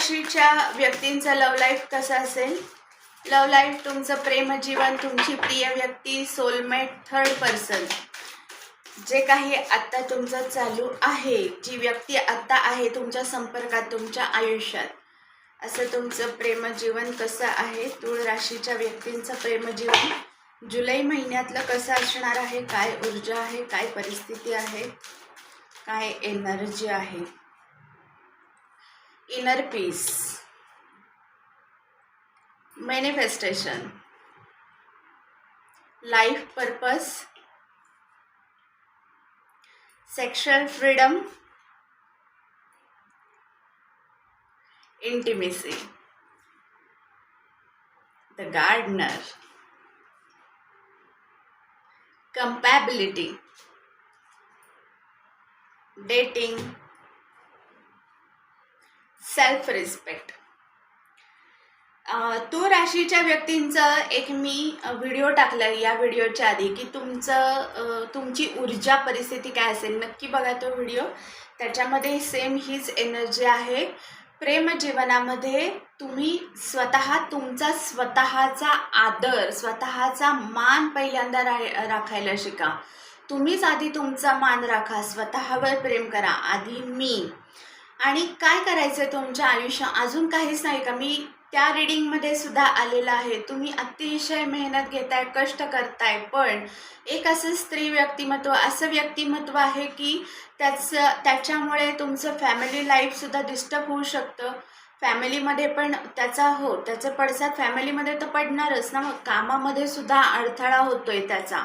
राशीच्या व्यक्तींचं लव लाईफ कसं असेल? लव लाईफ तुमचं प्रेमजीवन तुमची प्रिय व्यक्ती सोलमेट थर्ड पर्सन जे काही आत्ता तुमचं चालू आहे जी व्यक्ती आत्ता आहे तुमच्या संपर्कात तुमच्या आयुष्यात असं तुमचं प्रेमजीवन कसं आहे? तूळ राशीच्या व्यक्तींचं प्रेमजीवन जुलै महिन्यातलं कसं असणार आहे? काय ऊर्जा आहे? काय परिस्थिती आहे? काय एनर्जी आहे? inner peace. Manifestation. Life purpose. Sexual freedom. Intimacy. The gardener. Compatibility. Dating. Self respect तो राशीच्या व्यक्तींचं एक मी व्हिडिओ टाकला या व्हिडिओच्या आधी की तुमचं तुमची ऊर्जा परिस्थिती काय असेल? नक्की बघा तो व्हिडिओ त्याच्यामध्ये सेम हीच एनर्जी आहे. प्रेम जीवनामध्ये तुम्ही स्वतः तुमचा स्वतःचा आदर स्वतःचा मान पहिल्यांदा रा राखायला शिका. तुम्हीच आधी तुमचा मान राखा. स्वतःवर प्रेम करा. आधी मी. आणि काय करायचं आहे तुमच्या आयुष्य अजून काहीच नाही का? मी त्या रिडिंगमध्ये सुद्धा आलेलं आहे. तुम्ही अतिशय मेहनत घेताय कष्ट करताय पण एक असं स्त्री व्यक्तिमत्व असं व्यक्तिमत्व आहे की त्याचं त्याच्यामुळे तुमचं फॅमिली लाईफसुद्धा डिस्टर्ब होऊ शकतं. फॅमिलीमध्ये पण त्याचा हो त्याचा पडसाद फॅमिलीमध्ये तर पडणारच ना मग? कामामध्ये सुद्धा अडथळा होतोय त्याचा.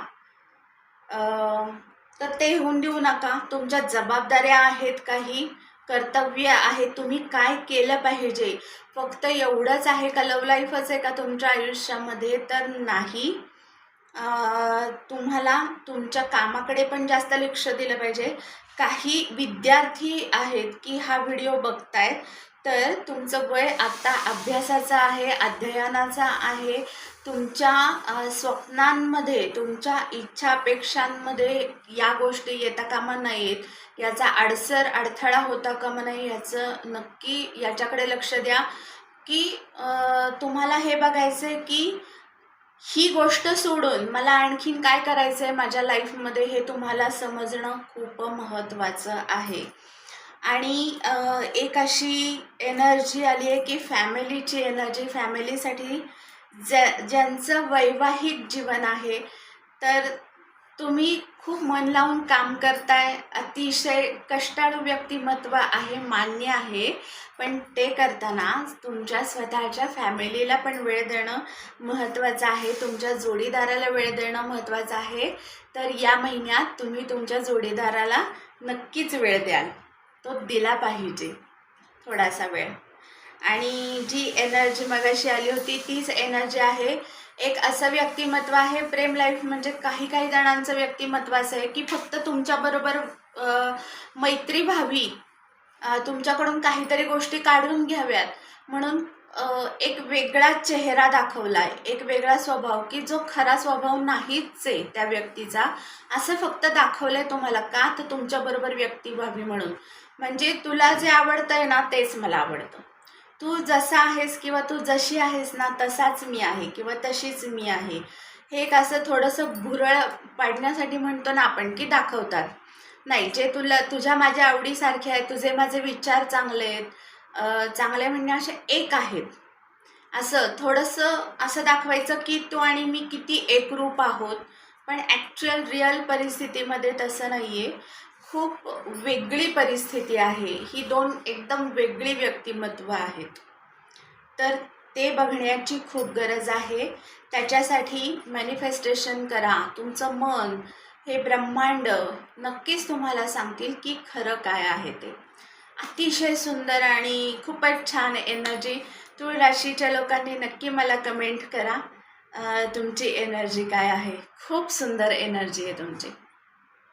तर ते होऊन देऊ नका. तुमच्या जबाबदाऱ्या आहेत काही. कर्तव्य आहे तुम्ही काय केलं पाहिजे? फक्त एवढंच आहे का लव लाईफच आहे का तुमच्या आयुष्यामध्ये? तर नाही. तुम्हाला तुमच्या कामाकडे पण जास्त लक्ष दिलं पाहिजे. काही विद्यार्थी आहेत की हा व्हिडिओ बघतायत तर तुमचं वय आत्ता अभ्यासाचं आहे अध्ययनाचा आहे. तुमच्या स्वप्नांमध्ये तुमच्या इच्छा अपेक्षांमध्ये या गोष्टी येता कामा नयेत? याचा अडसर अडथळा होता कामा नाही याचं नक्की याच्याकडे लक्ष द्या. की तुम्हाला हे बघायचं आहे की ही गोष्ट सोडून मला आणखीन काय करायचं आहे माझ्या लाईफमध्ये हे तुम्हाला समजणं खूप महत्त्वाचं आहे. आणि एक अशी एनर्जी आली आहे की फॅमिलीची एनर्जी फॅमिलीसाठी ज्या ज्यांचं वैवाहिक जीवन आहे तर तुम्ही खूप मन लावून काम करताय. अतिशय कष्टाळू व्यक्तिमत्व आहे मान्य आहे. पण ते करताना तुमच्या स्वतःच्या फॅमिलीला पण वेळ देणं महत्त्वाचं आहे. तुमच्या जोडीदाराला वेळ देणं महत्त्वाचं आहे. तर या महिन्यात तुम्ही तुमच्या जोडीदाराला नक्कीच वेळ द्याल. तो दिला पाहिजे. थोडासा वेळ. आणि जी एनर्जी मगाशी आली होती तीच एनर्जी आहे. एक असं व्यक्तिमत्व आहे प्रेम लाईफ म्हणजे काही काही जणांचं व्यक्तिमत्व असं आहे की फक्त तुमच्याबरोबर मैत्री व्हावी. तुमच्याकडून काहीतरी गोष्टी काढून घ्याव्यात. म्हणून एक वेगळा चेहरा दाखवला आहे एक वेगळा स्वभाव की जो खरा स्वभाव नाहीच आहे त्या व्यक्तीचा असं फक्त दाखवलं आहे तुम्हाला का? तर तुमच्याबरोबर व्यक्ती व्हावी म्हणून. म्हणजे तुला जे आवडतंय ना तेच मला आवडतं. तू जसा आहेस किंवा तू जशी आहेस ना तसाच मी आहे किंवा तशीच मी आहे. हे एक असं थोडंसं भुरळ पाडण्यासाठी म्हणतो ना आपण की दाखवतात. नाही जे तुला तुझ्या माझ्या आवडीसारखे आहेत तुझे माझे विचार चांगले आहेत चांगले म्हणणे असे एक आहेत. असं थोडंसं असं दाखवायचं की तू आणि मी किती एकरूप आहोत. पण ॲक्च्युअल रिअल परिस्थितीमध्ये तसं नाही आहे खूप वेगळी परिस्थिती आहे. ही दोन एकदम वेगळी व्यक्तिमत्व आहेत. तर ते बघण्याची खूप गरज आहे. त्याच्यासाठी मॅनिफेस्टेशन करा. तुमचं मन हे ब्रह्मांड नक्कीच तुम्हाला सांगतील की खरं काय आहे ते. अतिशय सुंदर आणि खूपच छान एनर्जी तुळ राशीच्या लोकांनी नक्की मला कमेंट करा. तुमची एनर्जी काय आहे? खूप सुंदर एनर्जी आहे तुमची.